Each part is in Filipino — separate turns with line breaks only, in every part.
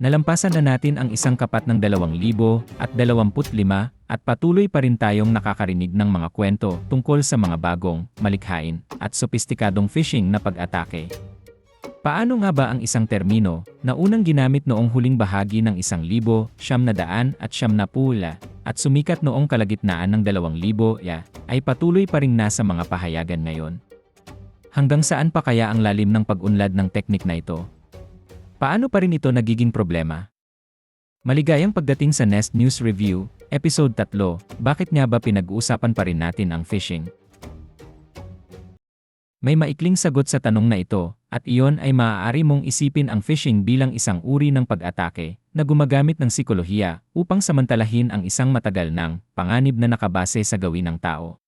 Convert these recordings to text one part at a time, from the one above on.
Nalampasan na natin ang isang kapat ng 2,000 at 25 at patuloy pa rin tayong nakakarinig ng mga kwento tungkol sa mga bagong, malikhain, at sopistikadong phishing na pag-atake. Paano nga ba ang isang termino na unang ginamit noong huling bahagi ng isang libo, siyam na daan at siyam na pula at sumikat noong kalagitnaan ng dalawang libo ya, ay patuloy pa rin nasa mga pahayagan ngayon? Hanggang saan pa kaya ang lalim ng pag-unlad ng teknik na ito? Paano pa rin ito nagiging problema? Maligayang pagdating sa Nest News Review, Episode 3, Bakit nga ba pinag-uusapan pa rin natin ang phishing? May maikling sagot sa tanong na ito, at iyon ay maaari mong isipin ang phishing bilang isang uri ng pag-atake na gumagamit ng sikolohiya upang samantalahin ang isang matagal ng panganib na nakabase sa gawin ng tao.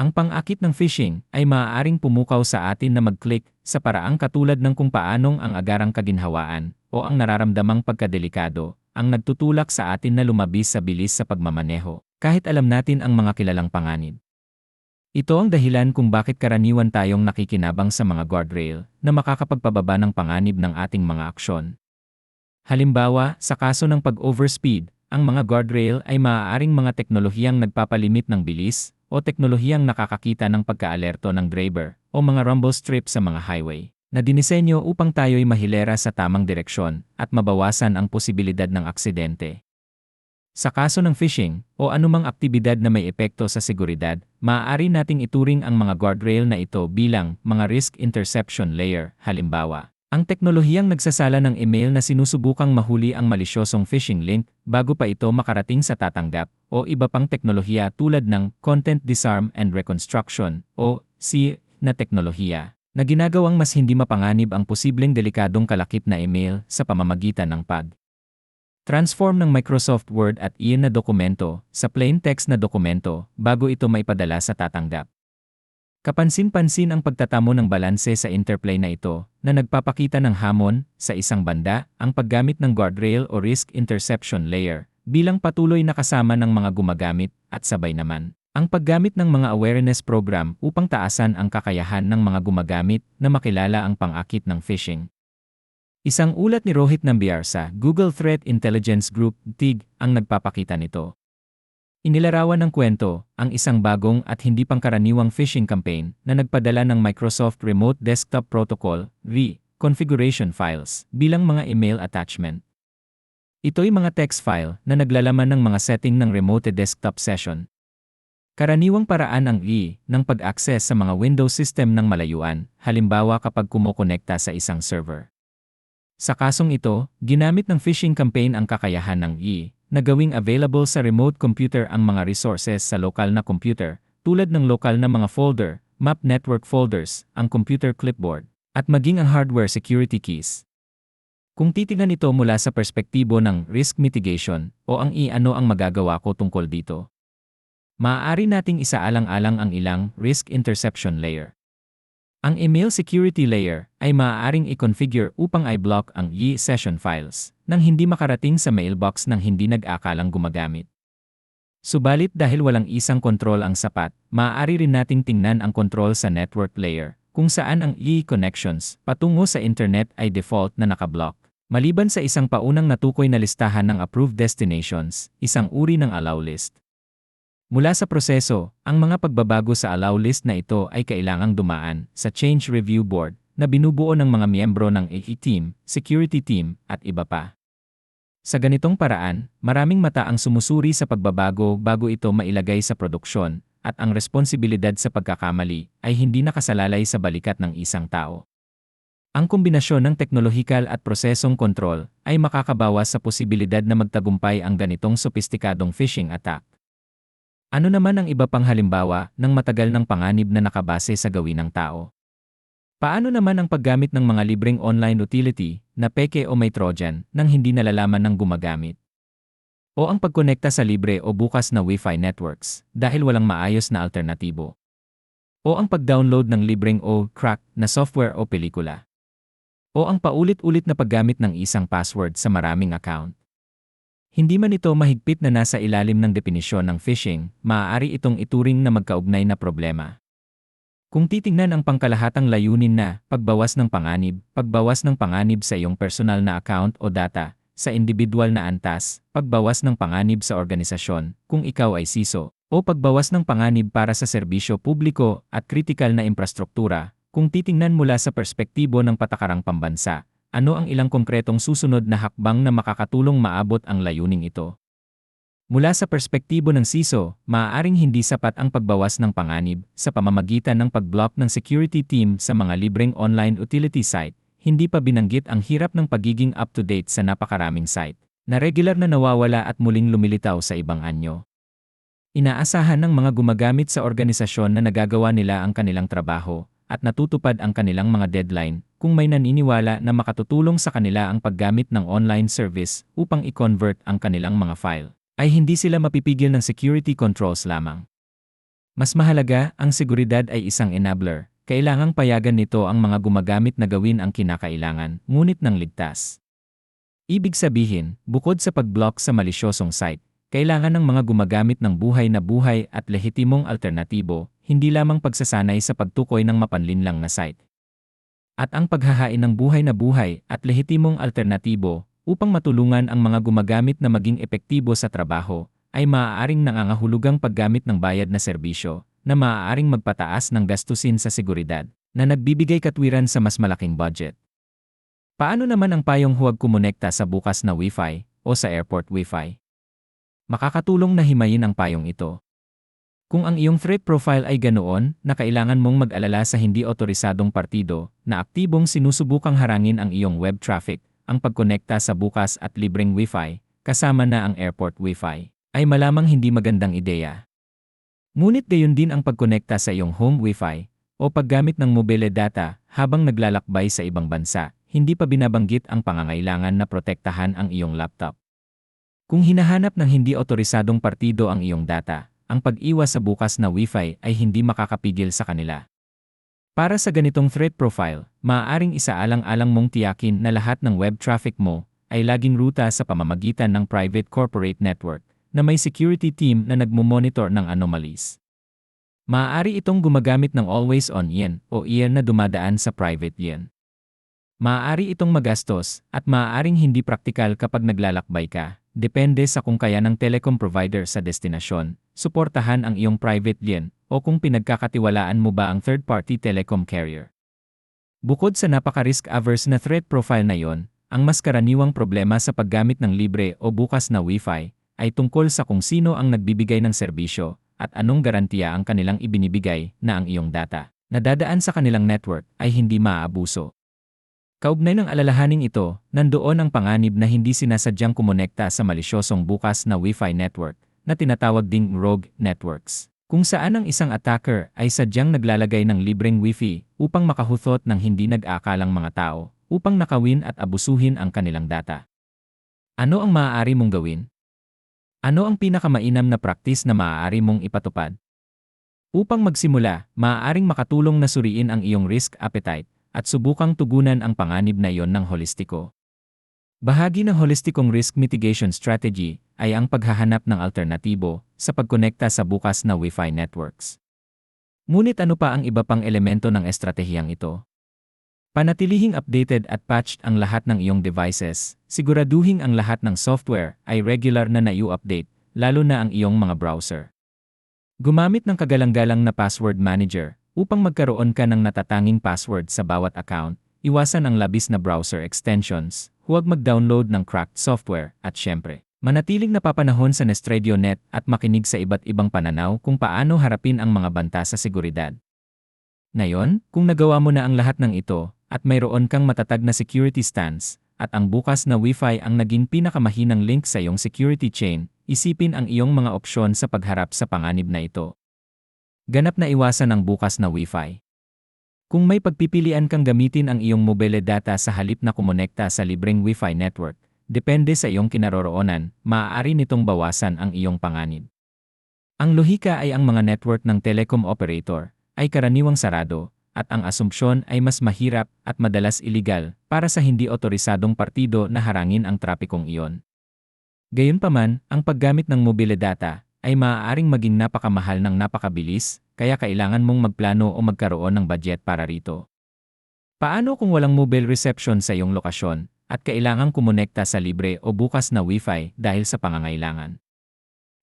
Ang pang-akit ng phishing ay maaaring pumukaw sa atin na mag-click sa paraang katulad ng kung paanong ang agarang kaginhawaan o ang nararamdamang pagkadelikado ang nagtutulak sa atin na lumabis sa bilis sa pagmamaneho kahit alam natin ang mga kilalang panganib. Ito ang dahilan kung bakit karaniwan tayong nakikinabang sa mga guardrail na makakapagpababa ng panganib ng ating mga aksyon. Halimbawa, sa kaso ng pag-overspeed, ang mga guardrail ay maaaring mga teknolohiyang nagpapalimit ng bilis o teknolohiyang nakakakita ng pagkaalerto ng driver o mga rumble strip sa mga highway na dinisenyo upang tayo'y mahilera sa tamang direksyon at mabawasan ang posibilidad ng aksidente. Sa kaso ng phishing o anumang aktibidad na may epekto sa seguridad, maaari nating ituring ang mga guardrail na ito bilang mga risk interception layer, halimbawa. Ang teknolohiyang nagsasala ng email na sinusubukang mahuli ang malisyosong phishing link bago pa ito makarating sa tatanggap o iba pang teknolohiya tulad ng Content Disarm and Reconstruction o C na teknolohiya na ginagawang mas hindi mapanganib ang posibleng delikadong kalakip na email sa pamamagitan ng pag Transform ng Microsoft Word at iyon na dokumento sa plain text na dokumento bago ito maipadala sa tatanggap. Kapansin-pansin ang pagtatamo ng balanse sa interplay na ito na nagpapakita ng hamon sa isang banda ang paggamit ng guardrail o risk interception layer bilang patuloy na kasama ng mga gumagamit at sabay naman ang paggamit ng mga awareness program upang taasan ang kakayahan ng mga gumagamit na makilala ang pangakit ng phishing. Isang ulat ni Rohit Nambiar sa Google Threat Intelligence Group, TIG, ang nagpapakita nito. Inilarawan ng kwento ang isang bagong at hindi pangkaraniwang phishing campaign na nagpadala ng Microsoft Remote Desktop Protocol (RE) configuration files bilang mga email attachment. Ito'y mga text file na naglalaman ng mga setting ng remote desktop session. Karaniwang paraan ang RE ng pag-access sa mga Windows system ng malayuan, halimbawa kapag kumokonekta sa isang server. Sa kasong ito, ginamit ng phishing campaign ang kakayahan ng E na gawing available sa remote computer ang mga resources sa lokal na computer, tulad ng lokal na mga folder, map network folders, ang computer clipboard, at maging ang hardware security keys. Kung titingnan ito mula sa perspektibo ng risk mitigation o ang i-ano ang magagawa ko tungkol dito. Maaari nating isaalang-alang ang ilang risk interception layer. Ang email security layer ay maaaring i-configure upang i-block ang Yi session files nang hindi makarating sa mailbox ng hindi nag-akalang gumagamit. Subalit dahil walang isang kontrol ang sapat, maaari rin nating tingnan ang kontrol sa network layer kung saan ang Yi connections patungo sa internet ay default na nakablock. Maliban sa isang paunang natukoy na listahan ng approved destinations, isang uri ng allow list. Mula sa proseso, ang mga pagbabago sa allow list na ito ay kailangang dumaan sa Change Review Board na binubuo ng mga miyembro ng AE team, security team, at iba pa. Sa ganitong paraan, maraming mata ang sumusuri sa pagbabago bago ito mailagay sa produksyon, at ang responsibilidad sa pagkakamali ay hindi nakasalalay sa balikat ng isang tao. Ang kombinasyon ng teknolohikal at prosesong kontrol ay makakabawas sa posibilidad na magtagumpay ang ganitong sopistikadong phishing attack. Ano naman ang iba pang halimbawa ng matagal ng panganib na nakabase sa gawin ng tao? Paano naman ang paggamit ng mga libreng online utility na peke o may trojan nang hindi nalalaman ng gumagamit? O ang pagkonekta sa libre o bukas na Wi-Fi networks dahil walang maayos na alternatibo? O ang pag-download ng libreng o crack na software o pelikula? O ang paulit-ulit na paggamit ng isang password sa maraming account? Hindi man ito mahigpit na nasa ilalim ng definisyon ng phishing, maaari itong ituring na magkaugnay na problema. Kung titingnan ang pangkalahatang layunin na pagbawas ng panganib, pagbawas ng panganib sa iyong personal na account o data, sa individual na antas, pagbawas ng panganib sa organisasyon, kung ikaw ay siso, o pagbawas ng panganib para sa serbisyo publiko at kritikal na infrastruktura, kung titingnan mula sa perspektibo ng patakarang pambansa, ano ang ilang konkretong susunod na hakbang na makakatulong maabot ang layuning ito? Mula sa perspektibo ng CISO, maaaring hindi sapat ang pagbawas ng panganib sa pamamagitan ng pag-block ng security team sa mga libreng online utility site, hindi pa binanggit ang hirap ng pagiging up-to-date sa napakaraming site, na regular na nawawala at muling lumilitaw sa ibang anyo. Inaasahan ng mga gumagamit sa organisasyon na nagagawa nila ang kanilang trabaho at natutupad ang kanilang mga deadline kung may naniniwala na makatutulong sa kanila ang paggamit ng online service upang i-convert ang kanilang mga file ay hindi sila mapipigil ng security controls lamang. Mas mahalaga, ang seguridad ay isang enabler. Kailangang payagan nito ang mga gumagamit na gawin ang kinakailangan, ngunit ng ligtas. Ibig sabihin, bukod sa pag-block sa malisyosong site, kailangan ng mga gumagamit ng buhay na buhay at lehitimong alternatibo, hindi lamang pagsasanay sa pagtukoy ng mapanlinlang na site. At ang paghahain ng buhay na buhay at lehitimong alternatibo upang matulungan ang mga gumagamit na maging epektibo sa trabaho, ay maaaring nangangahulugang paggamit ng bayad na serbisyo na maaaring magpataas ng gastusin sa seguridad na nagbibigay katwiran sa mas malaking budget. Paano naman ang payong huwag kumonekta sa bukas na Wi-Fi o sa airport Wi-Fi? Makakatulong na himayin ang payong ito. Kung ang iyong threat profile ay ganoon na kailangan mong mag-alala sa hindi otorisadong partido na aktibong sinusubukang harangin ang iyong web traffic ang pagkonekta sa bukas at libreng Wi-Fi, kasama na ang airport Wi-Fi, ay malamang hindi magandang ideya. Ngunit gayon din ang pagkonekta sa iyong home Wi-Fi o paggamit ng mobile data habang naglalakbay sa ibang bansa, hindi pa binabanggit ang pangangailangan na protektahan ang iyong laptop. Kung hinahanap ng hindi otorisadong partido ang iyong data, ang pag-iwas sa bukas na Wi-Fi ay hindi makakapigil sa kanila. Para sa ganitong threat profile, maaaring isaalang-alang mong tiyakin na lahat ng web traffic mo ay laging ruta sa pamamagitan ng private corporate network na may security team na nagmumonitor ng anomalies. Maaari itong gumagamit ng always-on yen o IEN na dumadaan sa private yen. Maaari itong magastos at maaaring hindi praktikal kapag naglalakbay ka, depende sa kung kaya ng telecom provider sa destinasyon, suportahan ang iyong private yen o kung pinagkakatiwalaan mo ba ang third-party telecom carrier. Bukod sa napaka-risk-averse na threat profile na yon, ang mas karaniwang problema sa paggamit ng libre o bukas na Wi-Fi ay tungkol sa kung sino ang nagbibigay ng serbisyo at anong garantiya ang kanilang ibinibigay na ang iyong data na dadaan sa kanilang network ay hindi maaabuso. Kaugnay ng alalahaning ito, nandoon ang panganib na hindi sinasadyang kumonekta sa malisyosong bukas na Wi-Fi network na tinatawag ding rogue networks kung saan ang isang attacker ay sadyang naglalagay ng libreng wifi upang makahuthot ng hindi nag-aakalang mga tao upang nakawin at abusuhin ang kanilang data. Ano ang maaari mong gawin? Ano ang pinakamainam na praktis na maaari mong ipatupad? Upang magsimula, maaaring makatulong na suriin ang iyong risk appetite at subukang tugunan ang panganib na iyon ng holistiko. Bahagi ng holistikong risk mitigation strategy ay ang paghahanap ng alternatibo sa pagkonekta sa bukas na Wi-Fi networks. Ngunit ano pa ang iba pang elemento ng estratehiyang ito? Panatilihing updated at patched ang lahat ng iyong devices, siguraduhin ang lahat ng software ay regular na na-update, lalo na ang iyong mga browser. Gumamit ng kagalang-galang na password manager upang magkaroon ka ng natatanging password sa bawat account, iwasan ang labis na browser extensions, huwag mag-download ng cracked software, at syempre, manatiling napapanahon sa Nestradio Net at makinig sa iba't ibang pananaw kung paano harapin ang mga banta sa seguridad. Ngayon, kung nagawa mo na ang lahat ng ito, at mayroon kang matatag na security stance, at ang bukas na Wi-Fi ang naging pinakamahinang link sa iyong security chain, isipin ang iyong mga opsyon sa pagharap sa panganib na ito. Ganap na iwasan ang bukas na Wi-Fi. Kung may pagpipilian kang gamitin ang iyong mobile data sa halip na kumonekta sa libreng Wi-Fi network, depende sa iyong kinaroroonan, maaari nitong bawasan ang iyong panganib. Ang lohika ay ang mga network ng telecom operator ay karaniwang sarado at ang asumpsyon ay mas mahirap at madalas iligal para sa hindi otorisadong partido na harangin ang trapikong iyon. Gayunpaman, ang paggamit ng mobile data ay maaaring maging napakamahal ng napakabilis kaya kailangan mong magplano o magkaroon ng budget para rito. Paano kung walang mobile reception sa iyong lokasyon at kailangang kumonekta sa libre o bukas na Wi-Fi dahil sa pangangailangan?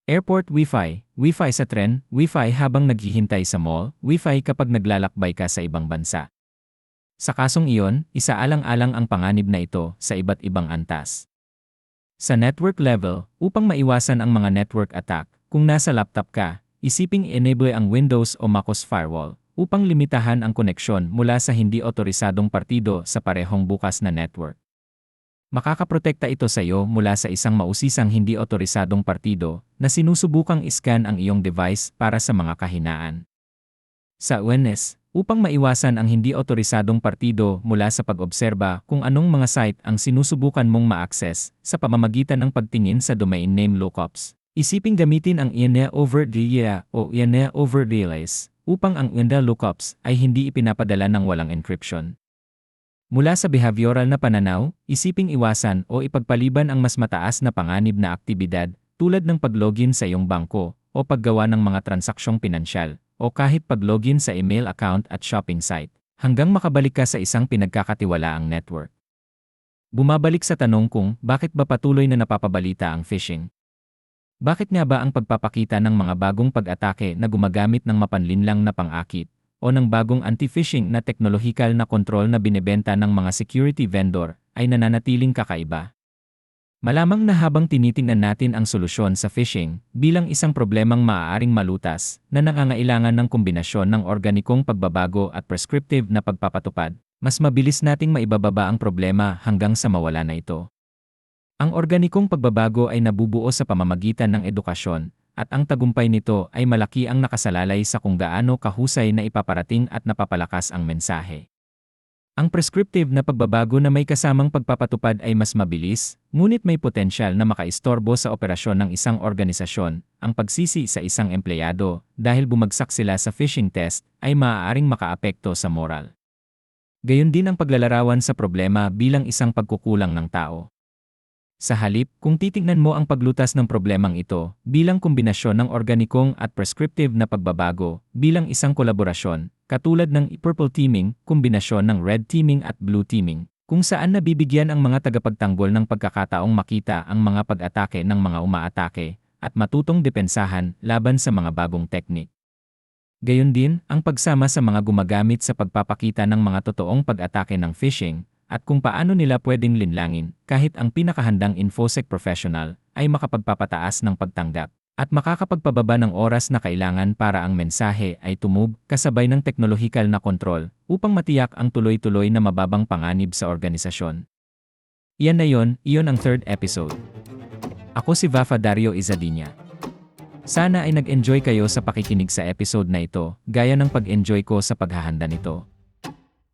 Airport Wi-Fi, Wi-Fi sa tren, Wi-Fi habang naghihintay sa mall, Wi-Fi kapag naglalakbay ka sa ibang bansa. Sa kasong iyon, isaalang-alang ang panganib na ito sa iba't ibang antas. Sa network level, upang maiwasan ang mga network attack, kung nasa laptop ka, isiping enable ang Windows o MacOS firewall upang limitahan ang koneksyon mula sa hindi otorisadong partido sa parehong bukas na network. Makakaprotekta ito sa iyo mula sa isang mausisang hindi otorisadong partido na sinusubukang iscan ang iyong device para sa mga kahinaan. Sa UNS, upang maiwasan ang hindi otorisadong partido mula sa pag-obserba kung anong mga site ang sinusubukan mong ma-access sa pamamagitan ng pagtingin sa domain name lookups. Isiping gamitin ang INE over DIA o INE over realize upang ang INDA lookups ay hindi ipinapadala ng walang encryption. Mula sa behavioral na pananaw, isiping iwasan o ipagpaliban ang mas mataas na panganib na aktibidad tulad ng paglogin sa iyong bangko o paggawa ng mga transaksyon pinansyal o kahit paglogin sa email account at shopping site hanggang makabalik ka sa isang pinagkakatiwalaang network. Bumabalik sa tanong kung bakit ba patuloy na napapabalita ang phishing. Bakit nga ba ang pagpapakita ng mga bagong pag-atake na gumagamit ng mapanlinlang na pang-akit o ng bagong anti-phishing na teknolohikal na kontrol na binebenta ng mga security vendor ay nananatiling kakaiba. Malamang na habang tinitingnan natin ang solusyon sa phishing bilang isang problemang maaaring malutas na nangangailangan ng kombinasyon ng organikong pagbabago at prescriptive na pagpapatupad, mas mabilis nating maibababa ang problema hanggang sa mawala na ito. Ang organikong pagbabago ay nabubuo sa pamamagitan ng edukasyon, at ang tagumpay nito ay malaki ang nakasalalay sa kung gaano kahusay na ipaparating at napapalakas ang mensahe. Ang prescriptive na pagbabago na may kasamang pagpapatupad ay mas mabilis, ngunit may potensyal na makaistorbo sa operasyon ng isang organisasyon. Ang pagsisi sa isang empleyado dahil bumagsak sila sa phishing test ay maaaring makaapekto sa moral. Gayon din ang paglalarawan sa problema bilang isang pagkukulang ng tao. Sa halip, kung titingnan mo ang paglutas ng problemang ito bilang kombinasyon ng organikong at prescriptive na pagbabago bilang isang kolaborasyon, katulad ng purple teaming, kombinasyon ng red teaming at blue teaming, kung saan nabibigyan ang mga tagapagtanggol ng pagkakataong makita ang mga pag-atake ng mga umaatake at matutong depensahan laban sa mga bagong teknik. Gayon din, ang pagsama sa mga gumagamit sa pagpapakita ng mga totoong pag-atake ng phishing at kung paano nila pwedeng linlangin kahit ang pinakahandang infosec professional ay makapagpapataas ng pagtanggap at makakapagpababa ng oras na kailangan para ang mensahe ay tumub kasabay ng teknolohikal na kontrol upang matiyak ang tuloy-tuloy na mababang panganib sa organisasyon. Iyan na yon, iyon ang third episode. Ako si Vafa Dario Izadinya. Sana ay nag-enjoy kayo sa pakikinig sa episode na ito, gaya ng pag-enjoy ko sa paghahanda nito.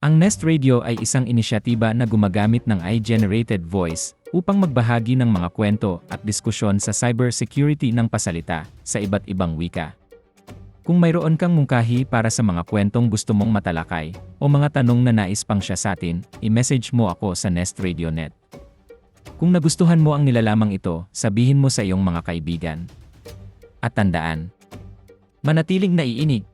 Ang Nest Radio ay isang inisyatiba na gumagamit ng AI-generated voice upang magbahagi ng mga kwento at diskusyon sa cybersecurity ng pasalita sa iba't ibang wika. Kung mayroon kang mungkahi para sa mga kwentong gusto mong matalakay o mga tanong na nais pang siya sa atin, i-message mo ako sa Nest Radio Net. Kung nagustuhan mo ang nilalamang ito, sabihin mo sa iyong mga kaibigan. At tandaan, manatiling naiinig